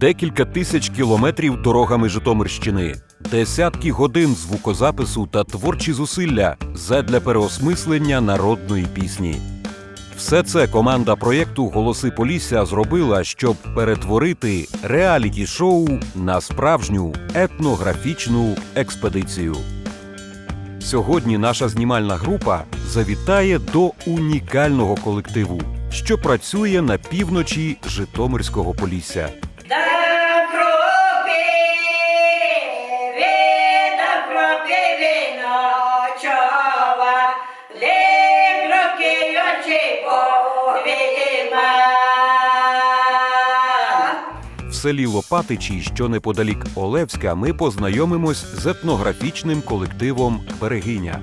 Декілька тисяч кілометрів дорогами Житомирщини, десятки годин звукозапису та творчі зусилля задля переосмислення народної пісні. Все це команда проєкту Голоси Полісся зробила, щоб перетворити реаліті-шоу на справжню етнографічну експедицію. Сьогодні наша знімальна група завітає до унікального колективу, що працює на півночі Житомирського Полісся. В селі Лопатичі, що неподалік Олевська, ми познайомимось з етнографічним колективом Берегиня.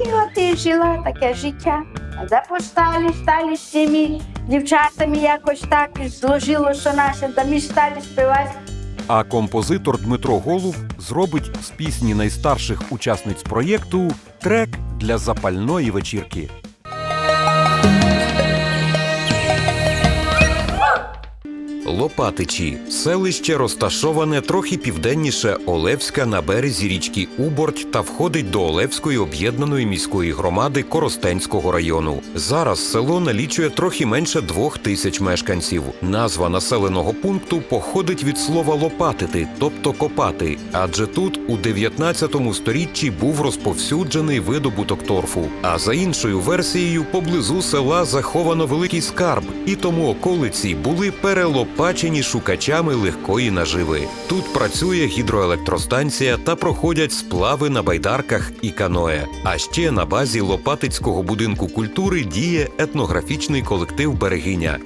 І от і жила таке життя. Запостали, стали з цими дівчатами якось так зложило, що наше, ми стали співати. А композитор Дмитро Голуб зробить з пісні найстарших учасниць проєкту трек для запальної вечірки. Лопатичі селище розташоване трохи південніше Олевська на березі річки Уборть та входить до Олевської об'єднаної міської громади Коростенського району. Зараз село налічує трохи менше двох тисяч мешканців. Назва населеного пункту походить від слова лопатити, тобто копати, адже тут у 19 сторіччі був розповсюджений видобуток торфу. А за іншою версією, поблизу села заховано великий скарб, і тому околиці були перелопачені шукачами легкої наживи. Тут працює гідроелектростанція та проходять сплави на байдарках і каное. А ще на базі Лопатицького будинку культури діє етнографічний колектив Берегиня.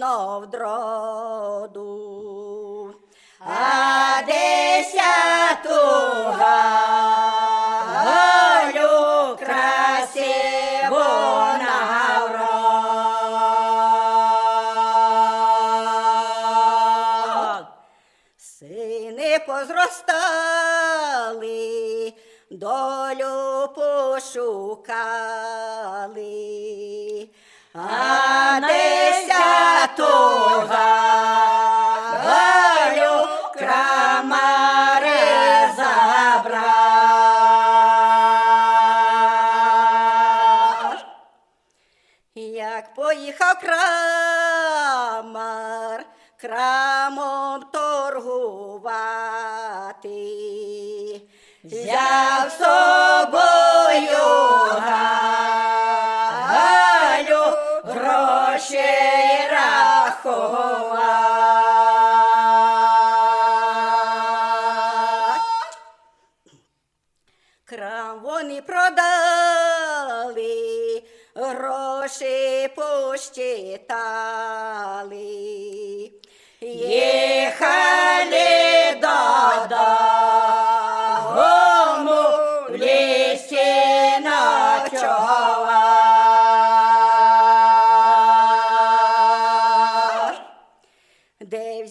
Синов дроду, а десяту Галю красиву наврод. Сини позростали, долю пошукали, Як поїхав крамар, крамом торгувати, взяв собою কহ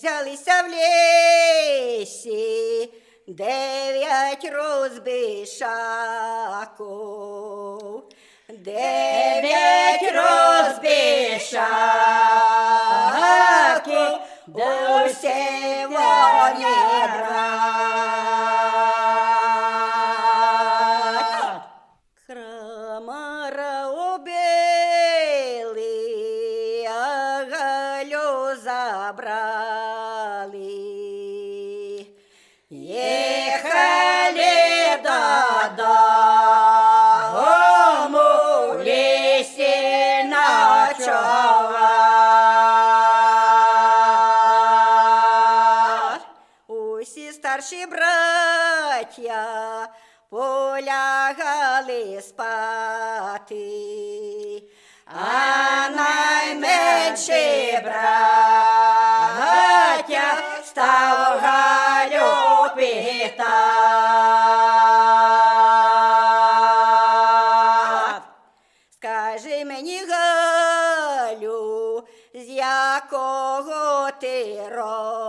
Взялися в лісі дев'ять розбишаків, дев'ять розбишаків, усі вони брать. Браття полягали спати, а найменший браття став Галю питав. Скажи мені, Галю, з якого ти роду,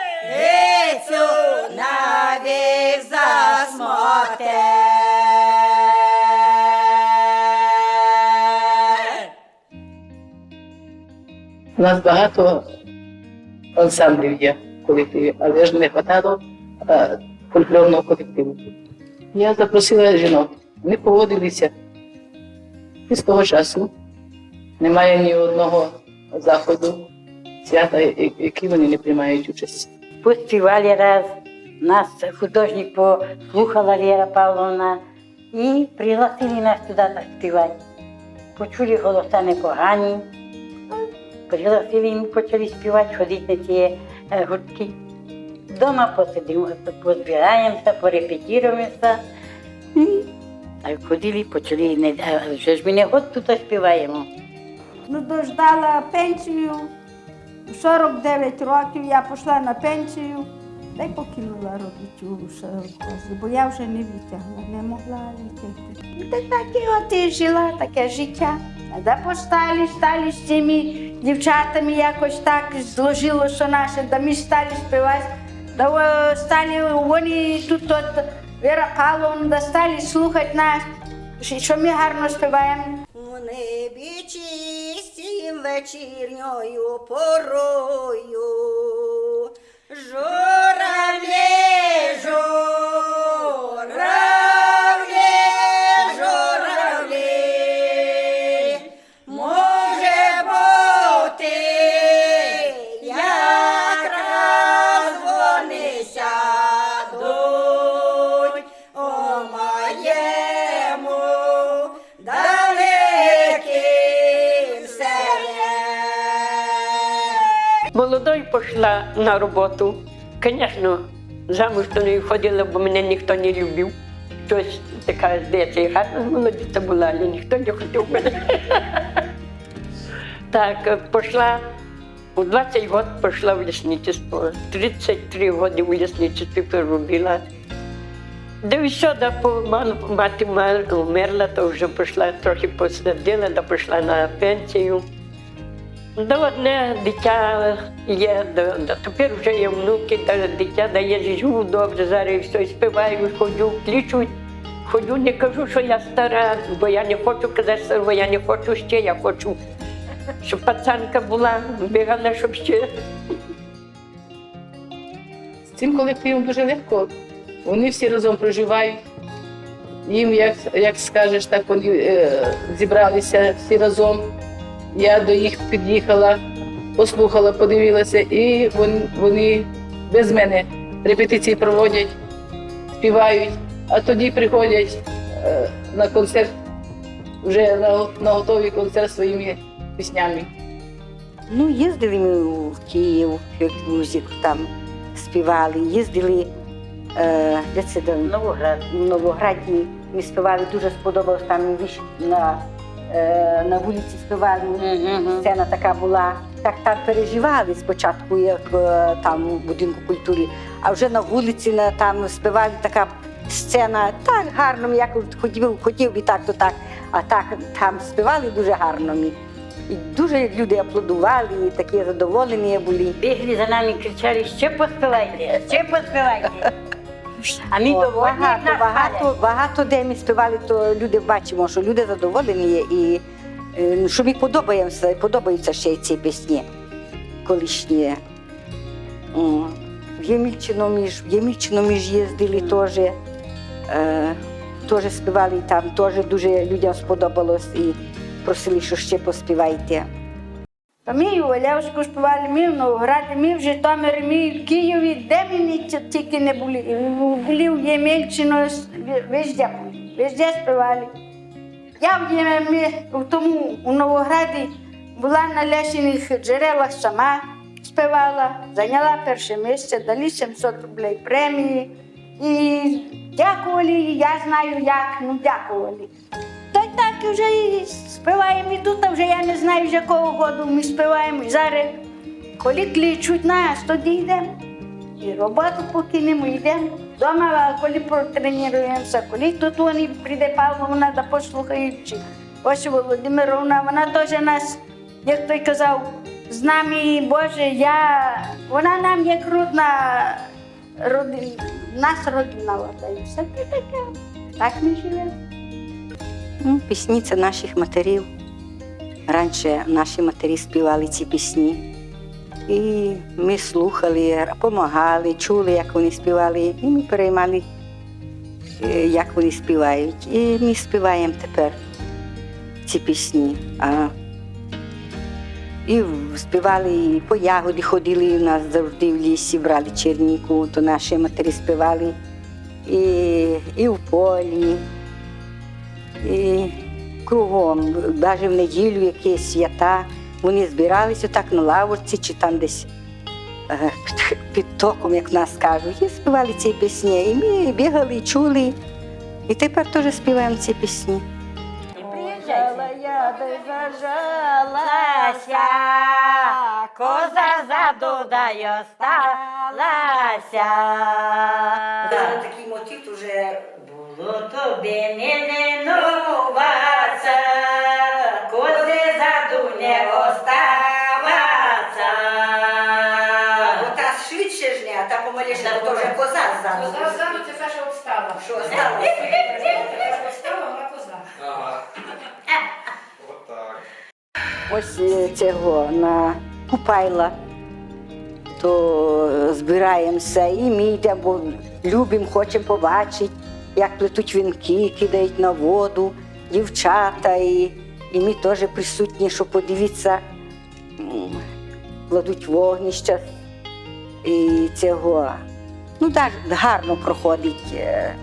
сестрицю навік засмоте. У нас багато ансамблів є в колективі, але ж не вистачало е, фольклорного колективу. Я запросила жінок, вони погодилися. І з того часу немає ні одного заходу, свята, які вони не приймають участь. Поспівали раз, нас художник послухала Лера Павловна і пригласили нас туди так співати. Почули голоса непогані, пригласили і почали співати, ходити на ці е, гуртки. Дома посидимо, позбираємося, порепетіруємося. І так ходили, почали, не- а вже ж ми не год тут співаємо. Ну, дождала пенсію. У 49 років я пішла на пенсію та й покинула робити у колхозі, бо я вже не витягла, не могла витягти. Ну, та так і от і жила таке життя. Да постали, стали з цими дівчатами якось так зложило, що наше, да ми стали співати. Да стали вони тут от Вера да стали слухати нас, що ми гарно співаємо. У небі чистім вечірньою порою. Журавлі, журавлі, пішла на роботу. Звісно, замуж то не ходила, бо мене ніхто не любив. Щось така, здається, гарна молодиця була, але ніхто не хотів мене. Так, пішла, у 20 років пішла в лісничество. 33 роки в лісничестві проробила. Да і все, да, помалу мати вмерла, то вже пішла, трохи посадила, да пішла на пенсію. Да одне дитя є, тепер вже є внуки, дитя дає живу добре, зараз все співаю, ходжу, клічуть. Ходжу, не кажу, що я стара, бо я не хочу казати, бо я не хочу ще, я хочу, щоб пацанка була, бігала, щоб ще. З цим колективом дуже легко. Вони всі разом проживають. Їм, як, як скажеш, так вони е, зібралися всі разом. Я до їх під'їхала, послухала, подивилася, і вони, без мене репетиції проводять, співають, а тоді приходять е, на концерт, вже на, на готовий концерт своїми піснями. Ну, їздили ми в Київ, в музику там співали, їздили е, де це до Новоград. В Новограді ми співали, дуже сподобалось там віж на, е, на вулиці співали. Сцена така була. Так там переживали спочатку, як е, там у будинку культури, а вже на вулиці на, там співали така сцена, так гарно, як хотів, хотів би так, то так. А так там співали дуже гарно. І дуже люди аплодували, і такі задоволені були. Бігли за нами, кричали, ще поспівайте, ще поспівайте. А багато, багато, багато де ми співали, то люди бачимо, що люди задоволені є і е, ну, що мені подобається, подобаються ще й ці пісні колишні. В Ємільчину між, в Ємільчину між їздили теж. Е, теж співали там, теж дуже людям сподобалось і просили, що ще поспівайте. Ми у Олявську співали, ми в Новограді, ми в Житомирі, ми в Києві, де ми ні- тільки не були. Були в Ємельчину, везде везде співали. Я в Ємельчині, в тому у Новограді була на Лясіних джерелах сама співала, зайняла перше місце, дали 700 рублей премії. І дякували, я знаю як, ну дякували. Так вже і співаємо і тут, вже я не знаю, з якого году ми співаємо. Зараз, коли кличуть нас, тоді йдемо. І роботу покинемо, йдемо. Дома, коли протренуємося, коли тут вони прийде Павловна да послухають, чи ось Володимировна, вона теж нас, як той казав, з нами, Боже, я, вона нам як родна родина, нас родина, і все таке. Так ми живемо. Ну, пісні це наших матерів. Раніше наші матері співали ці пісні. І ми слухали, допомагали, чули, як вони співали, і ми переймали, е, як вони співають. І ми співаємо тепер ці пісні. І співали, і по ягоді ходили у нас завжди в лісі, брали черніку, то наші матері співали і, і в полі, і кругом, навіть в неділю якісь свята, вони збиралися так на лавочці чи там десь е, під, під током, як нас кажуть, і співали ці пісні. І ми бігали, і чули. І тепер теж співаємо ці пісні. Приїжджала я Лася, коза задудаю сталася. Такий мотив вже Було тобі не ленуватися, кози заду не оставаться. та швидше ж не, а та помаліше, то вже коза ззаду. Зразу це Саша обстала. Що сталося? Саша обстала, вона коза. Ось е, цього на Купайла, то збираємося і ми йдемо, бо любимо, хочемо побачити, як плетуть вінки, кидають на воду, дівчата, і, і ми теж присутні, щоб подивитися, кладуть вогнища і цього. Ну, так гарно проходить е,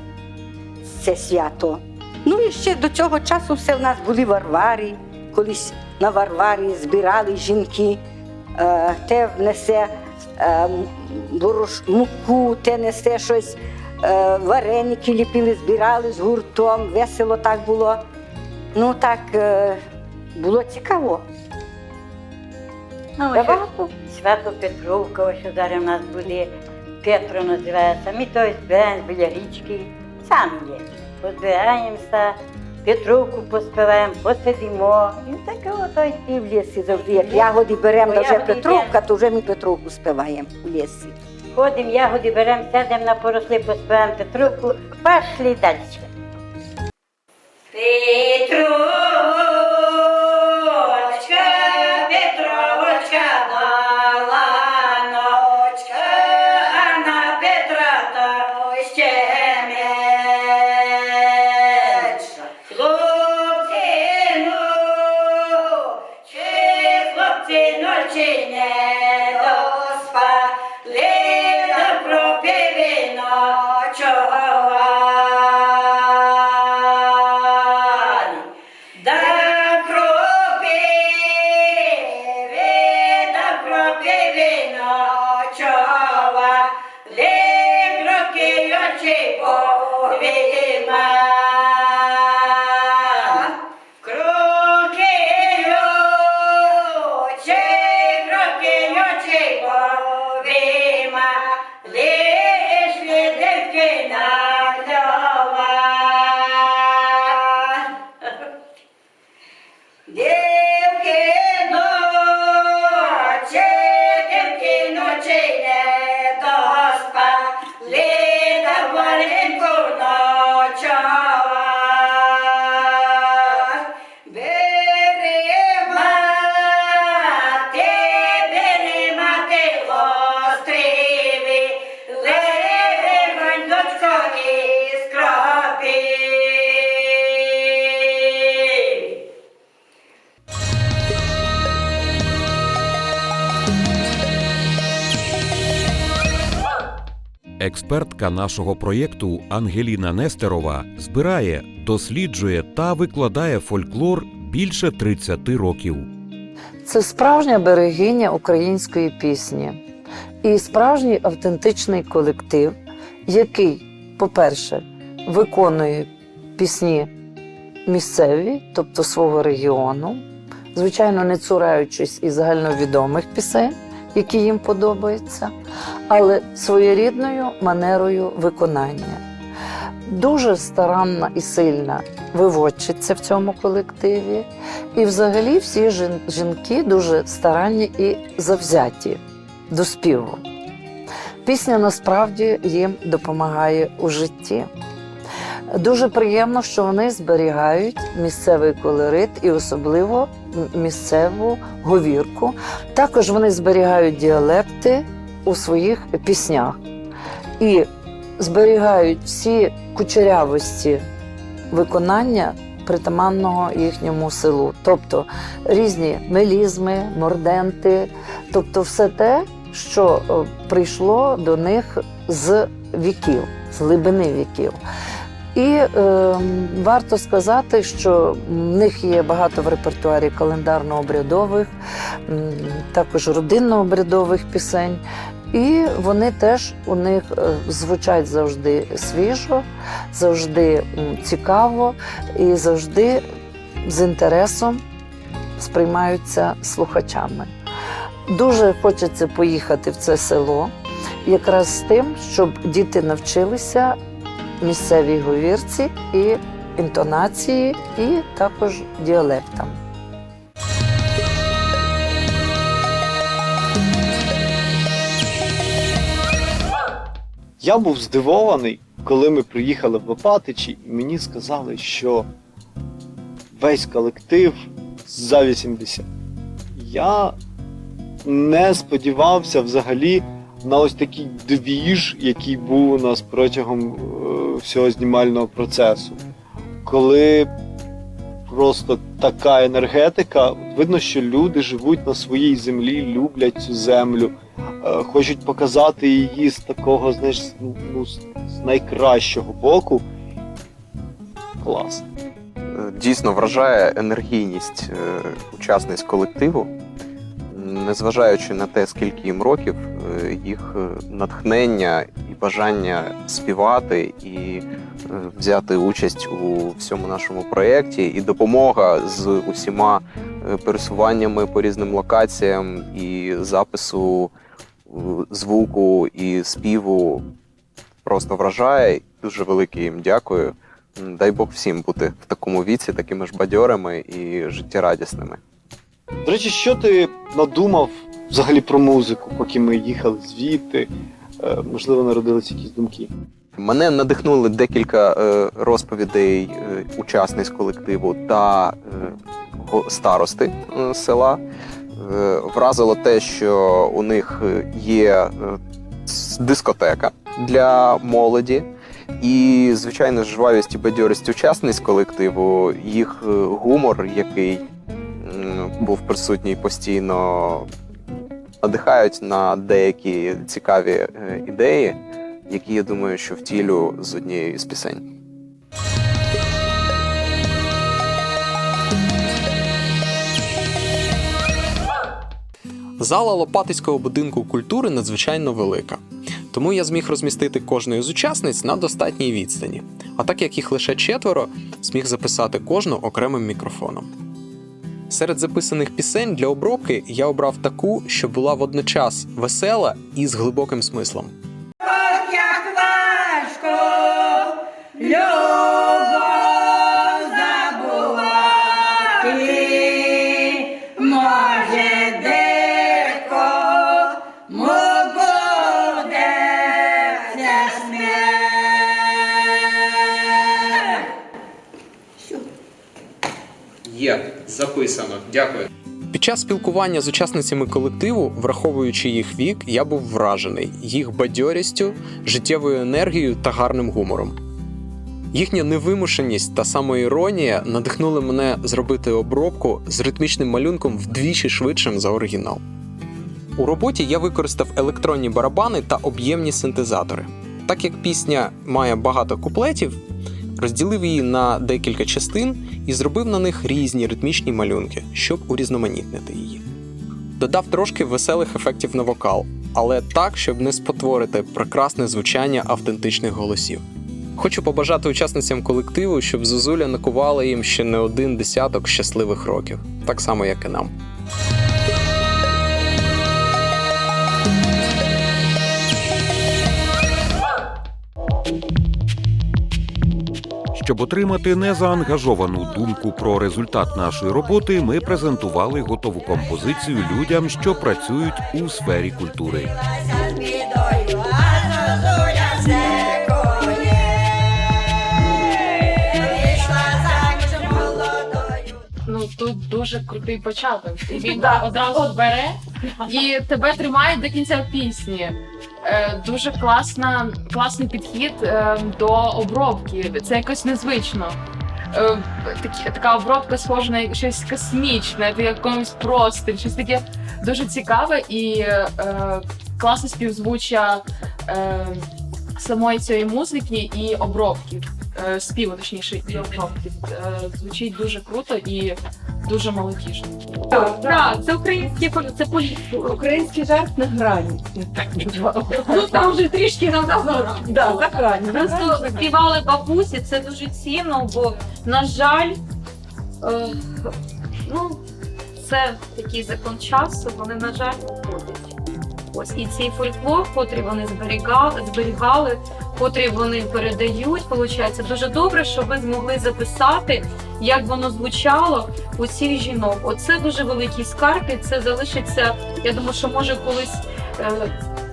це свято. Ну і ще до цього часу все в нас були варварі. Колись на варварі збирали жінки, е, те внесе е, муку, те несе щось, вареники ліпили, збирали з гуртом, весело так було. Ну так е, було цікаво. Ну, Багато. Свято Петровка, ось зараз у нас буде, Петро називається. Ми то збираємо біля річки, самі є. Позбираємося, Петровку поспіваємо, посидимо. І таке ото йти в лісі завжди. Як ягоди беремо, вже Петровка, то вже ми Петровку співаємо у лісі. Ходимо, ягоди беремо, сядемо на поросли, поспіваємо Петру, пішли далі. Петровочка, Rema, Rema, Rema. Експертка нашого проєкту Ангеліна Нестерова збирає, досліджує та викладає фольклор більше 30 років. Це справжня берегиня української пісні і справжній автентичний колектив, який, по-перше, виконує пісні місцеві, тобто свого регіону, звичайно, не цураючись і загальновідомих пісень, які їм подобаються, але своєрідною манерою виконання. Дуже старанна і сильна виводчиця в цьому колективі. І взагалі всі жінки дуже старанні і завзяті до співу. Пісня насправді їм допомагає у житті. Дуже приємно, що вони зберігають місцевий колорит і особливо місцеву говірку. Також вони зберігають діалекти у своїх піснях і зберігають всі кучерявості виконання притаманного їхньому селу, тобто різні мелізми, морденти, тобто все те, що е, прийшло до них з віків, з глибини віків. І е, варто сказати, що в них є багато в репертуарі календарно-обрядових, також родинно-обрядових пісень. І вони теж у них е, звучать завжди свіжо, завжди цікаво і завжди з інтересом сприймаються слухачами. Дуже хочеться поїхати в це село, якраз з тим, щоб діти навчилися місцевій говірці і інтонації, і також діалектам. Я був здивований, коли ми приїхали в Лопатичі, і мені сказали, що весь колектив за 80. Я не сподівався взагалі ось такий двіж, який був у нас протягом е, всього знімального процесу. Коли просто така енергетика, видно, що люди живуть на своїй землі, люблять цю землю е, хочуть показати її з такого, знаєш, ну, з найкращого боку. Клас. Е, Дійсно вражає енергійність учасниць колективу, незважаючи на те, скільки їм років, їх е, натхнення і бажання співати і е, взяти участь у всьому нашому проєкті, і допомога з усіма е, пересуваннями по різним локаціям і запису звуку і співу просто вражає. Дуже велике їм дякую. Дай Бог всім бути в такому віці, такими ж бадьорими і життєрадісними. До речі, що ти надумав взагалі про музику, поки ми їхали звідти? Е, Можливо, народились якісь думки. Мене надихнули декілька е, розповідей е, учасниць колективу та старости села. Вразило те, що у них є дискотека для молоді. І, звичайно, жвавість і бадьорість учасниць колективу, їх гумор, який був присутній постійно, надихають на деякі цікаві е, ідеї, які я думаю, що втілю з однією з пісень. Зала Лопатицького будинку культури надзвичайно велика, тому я зміг розмістити кожної з учасниць на достатній відстані. А так як їх лише четверо, зміг записати кожну окремим мікрофоном. Серед записаних пісень для обробки я обрав таку, що була водночас весела і з глибоким смислом. Як важко любов забувати, може смерть. Є записано. Дякую. Під час спілкування з учасницями колективу, враховуючи їх вік, я був вражений їх бадьорістю, життєвою енергією та гарним гумором. Їхня невимушеність та самоіронія надихнули мене зробити обробку з ритмічним малюнком вдвічі швидшим за оригінал. У роботі я використав електронні барабани та об'ємні синтезатори. Так як пісня має багато куплетів, розділив її на декілька частин і зробив на них різні ритмічні малюнки, щоб урізноманітнити її. Додав трошки веселих ефектів на вокал, але так, щоб не спотворити прекрасне звучання автентичних голосів. Хочу побажати учасницям колективу, щоб Зозуля накувала їм ще не один десяток щасливих років, так само як і нам. Щоб отримати незаангажовану думку про результат нашої роботи, ми презентували готову композицію людям, що працюють у сфері культури. Ну тут дуже крутий початок. І він одразу бере і тебе тримає до кінця пісні. Е, дуже класна, класний підхід е, до обробки. Це якось незвично. Е, такі- така обробка схожа на щось космічне, на якомусь простір, щось таке дуже цікаве і е, класне співзвуччя е, самої цієї музики і обробки. Е, співу, точніше, і обробки. Звучить дуже круто і дуже молодіжно. Так, це український це український жарт на грані. Ну там вже трішки на грані. Просто співали бабусі, це дуже цінно, бо, на жаль, е, ну, це такий закон часу, вони, на жаль, уходять. Ось і цей фольклор, котрий вони зберігали, зберігали, котрий вони передають, виходить, дуже добре, що ви змогли записати, як воно звучало у цих жінок. Оце дуже великий скарб, і це залишиться. Я думаю, що може колись. Е,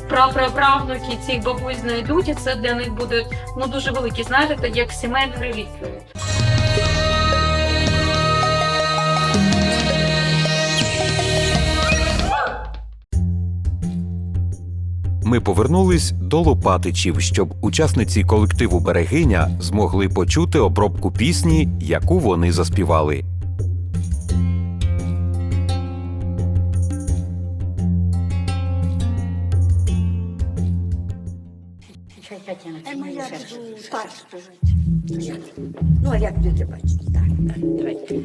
Прапраправнуки цих бабусь знайдуть, і це для них буде ну дуже велике. знаєте, так як сімейну реліквію. Ми повернулись до Лопатичів, щоб учасниці колективу Берегиня змогли почути обробку пісні, яку вони заспівали. Ну, а як люди? Так, так, давайте.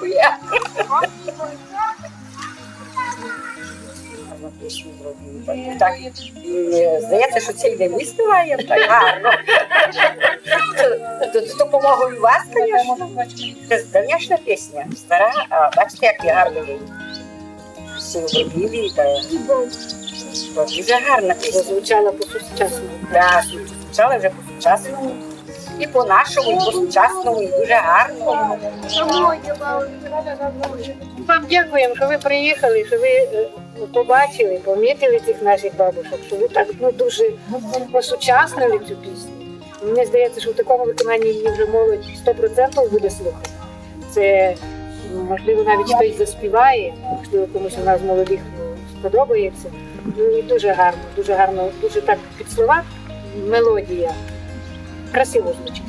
Кує. Пісню зробили. Так, і, здається, що цей день ми співаємо так гарно. З допомогою вас, звісно. Це, звісно, пісня стара, а бачите, як я гарно її. Всі обробили, та дуже гарна пісня. Звучала по-сучасному. Так, звучала вже по-сучасному. І по-нашому, і по-сучасному, і дуже гарно. Вам дякуємо, що ви приїхали, що ви е, побачили, помітили цих наших бабушок, що ви так ну, дуже посучаснили цю пісню. Мені здається, що в такому виконанні її вже молодь 100% буде слухати. Це можливо навіть хтось заспіває, можливо, комусь у нас молодих ну, сподобається. Ну і дуже гарно, дуже гарно, дуже так під слова мелодія. Красиво звучить.